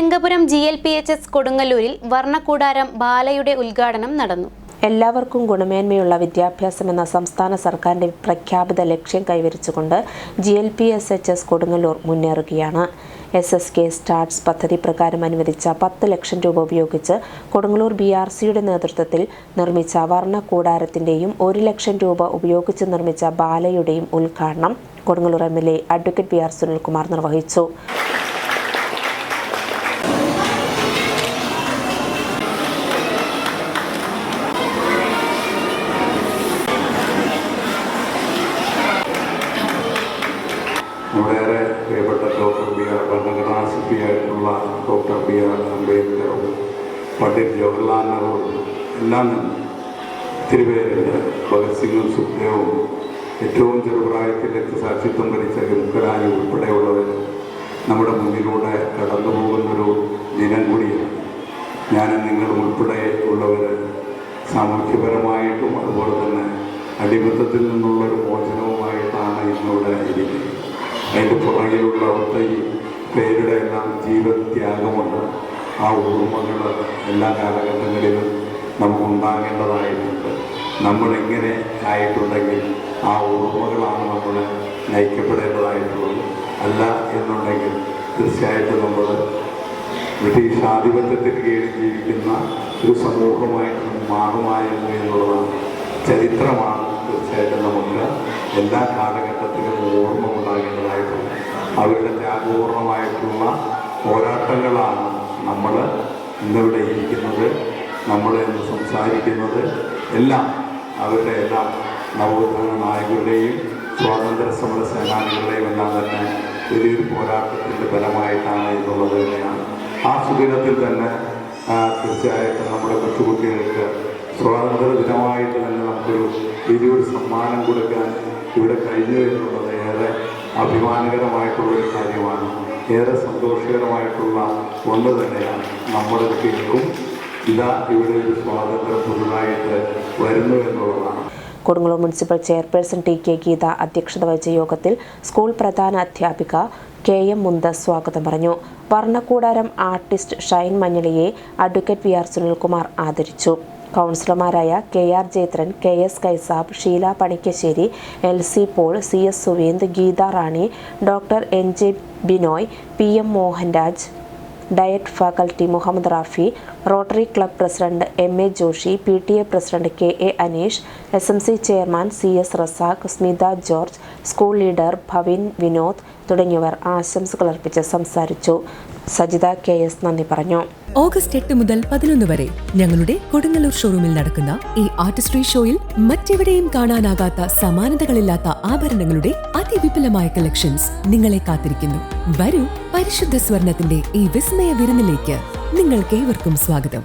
Sringapuram G L P H S കൊടുങ്ങല്ലൂരിൽ വർണക്കൂടാരം ബാലയുടെ ഉദ്ഘാടനം നടന്നു. എല്ലാവർക്കും ഗുണമേന്മയുള്ള വിദ്യാഭ്യാസം എന്ന സംസ്ഥാന സർക്കാരിന്റെ പ്രഖ്യാപിത ലക്ഷ്യം കൈവരിച്ചുകൊണ്ട് G L P S H S Kodungallur മുന്നേറുകയാണ്. എസ് എസ് കെ സ്റ്റാർട്സ് പദ്ധതി പ്രകാരം അനുവദിച്ച പത്ത് ലക്ഷം രൂപ ഉപയോഗിച്ച് കൊടുങ്ങല്ലൂർ ബി ആർ സിയുടെ നേതൃത്വത്തിൽ നിർമ്മിച്ച വർണ കൂടാരത്തിന്റെയും ഒരു ലക്ഷം രൂപ ഉപയോഗിച്ച് നിർമ്മിച്ച ബാലയുടെയും ഉദ്ഘാടനം Kodungallur M L A advocate B R Sunilkumar നിർവഹിച്ചു. നമ്മുടെയേറെ പ്രിയപ്പെട്ട ഡോക്ടർ ബി ആർ ഭരണഘടനാ ശില്പിയായിട്ടുള്ള ഡോക്ടർ ബി ആർ അംബേദ്കറും പണ്ഡിറ്റ് ജവഹർലാൽ നെഹ്റുവും എല്ലാം ഒത്തിരി പേരുണ്ട് ഭഗത് സിംഗും സുഖ്ദേവും ഏറ്റവും ചെറുപ്രായത്തിൽ രക്തസാക്ഷിത്വം ഭരിച്ച വിമുഖരായി ഉൾപ്പെടെയുള്ളവർ നമ്മുടെ മുന്നിലൂടെ കടന്നു പോകുന്നൊരു ദിനം കൂടിയാണ്. ഞാൻ നിങ്ങൾ ഉൾപ്പെടെ ഉള്ളവർ സാമൂഹ്യപരമായിട്ടും അതുപോലെ തന്നെ അടിമത്തത്തിൽ നിന്നുള്ളൊരു അതിന്റെ പുറകിലുള്ള ഒത്തിരി പേരുടെ എല്ലാം ജീവത്യാഗമുണ്ട്. ആ ഓർമ്മകൾ എല്ലാ കാലഘട്ടങ്ങളിലും നമുക്കുണ്ടാകേണ്ടതായിട്ടുണ്ട്. നമ്മളെങ്ങനെ ആയിട്ടുണ്ടെങ്കിൽ ആ ഓർമ്മകളാണ് നമ്മൾ നയിക്കപ്പെടേണ്ടതായിട്ടുള്ളത് അല്ല എന്നുണ്ടെങ്കിൽ തീർച്ചയായിട്ടും നമ്മൾ ബ്രിട്ടീഷ് ആധിപത്യത്തിന് കീഴിൽ ജീവിക്കുന്ന ഒരു സമൂഹമായിട്ട് നമ്മൾ മാറുമായിരുന്നു എന്നുള്ളതാണ് ചരിത്രമാണ് തീർച്ചയായിട്ടും നമുക്ക് എല്ലാ കാലഘട്ടത്തിലും ഓർമ്മ ഉണ്ടാകേണ്ടതായിട്ടുണ്ട് അവരുടെ ത്യാഗപൂർണമായിട്ടുള്ള പോരാട്ടങ്ങളാണ് നമ്മൾ ഇന്നിവിടെ ഇരിക്കുന്നത് നമ്മൾ ഇന്ന് സംസാരിക്കുന്നത്. എല്ലാം അവരുടെ എല്ലാം നവോത്ഥാന നായകരുടെയും സ്വാതന്ത്ര്യ സമര സേനാനികളുടെയും എല്ലാം തന്നെ വലിയൊരു പോരാട്ടത്തിന്റെ ഫലമായിട്ടാണ് എന്നുള്ളത് തന്നെയാണ്. ആ സുദിനത്തിൽ തന്നെ തീർച്ചയായിട്ടും നമ്മുടെ കൊച്ചുകുട്ടികൾക്ക് സ്വാതന്ത്ര്യ ദിനമായിട്ട് തന്നെ നമുക്കൊരു വലിയൊരു സമ്മാനം കൊടുക്കാൻ ഇവിടെ കഴിഞ്ഞു എന്നുള്ളത് ഏറെ അഭിമാനകരമായിട്ടുള്ളൊരു കാര്യമാണ്. ഏറെ സന്തോഷകരമായിട്ടുള്ള ഒന്ന് തന്നെയാണ് നമ്മുടെ കേൾക്കും ഇതാ ഇവിടെ ഒരു സ്വാതന്ത്ര്യം പുതുതായിട്ട് വരുന്നു എന്നുള്ളതാണ്. Kodungallur municipal chairperson T K Geetha അധ്യക്ഷത വഹിച്ച യോഗത്തിൽ സ്കൂൾ പ്രധാന അധ്യാപിക കെ എം മുന്ത സ്വാഗതം പറഞ്ഞു. വർണക്കൂടാരം ആർട്ടിസ്റ്റ് ഷൈൻ മഞ്ഞളിയെ അഡ്വക്കേറ്റ് വി ആർ സുനിൽകുമാർ ആദരിച്ചു. കൗൺസിലർമാരായ K R Jayathran K S Kaisab Sheela Panikkassery L C Paul C S സുവേന്ദ് Geetha Rani doctor N J Binoy P M Mohanraj DIET faculty Muhammad Rafi Rotary club president M A Joshy P T A president K A Aneesh S M C chairman C S Razak Smitha George school leader Bhavin Vinod തുടങ്ങിയവർ ആശംസകൾ അർപ്പിച്ച് സംസാരിച്ചു. Sajitha K S നന്ദി പറഞ്ഞു. August എട്ട് മുതൽ പതിനൊന്ന് വരെ ഞങ്ങളുടെ കൊടുങ്ങല്ലൂർ ഷോറൂമിൽ നടക്കുന്ന ഈ ആർട്ടിസ്ട്രി ഷോയിൽ മറ്റെവിടെയും കാണാനാകാത്ത സമാനതകളില്ലാത്ത ആഭരണങ്ങളുടെ അതിവിപുലമായ കളക്ഷൻസ് നിങ്ങളെ കാത്തിരിക്കുന്നു. വരൂ പരിശുദ്ധ സ്വർണത്തിന്റെ ഈ വിസ്മയ വിരുന്നിലേക്ക് നിങ്ങൾക്കേവർക്കും സ്വാഗതം.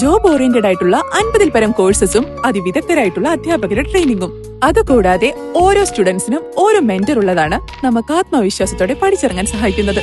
ജോബ് ഓറിയന്റഡ് ആയിട്ടുള്ള അൻപതിൽ പരം കോഴ്സസും അതിവിദഗ്ധരായിട്ടുള്ള അധ്യാപകരുടെ ട്രെയിനിങ്ങും അതുകൂടാതെ ഓരോ സ്റ്റുഡൻസിനും ഓരോ മെന്റർ ഉള്ളതാണ് നമുക്ക് ആത്മവിശ്വാസത്തോടെ പഠിച്ചിറങ്ങാൻ സഹായിക്കുന്നത്.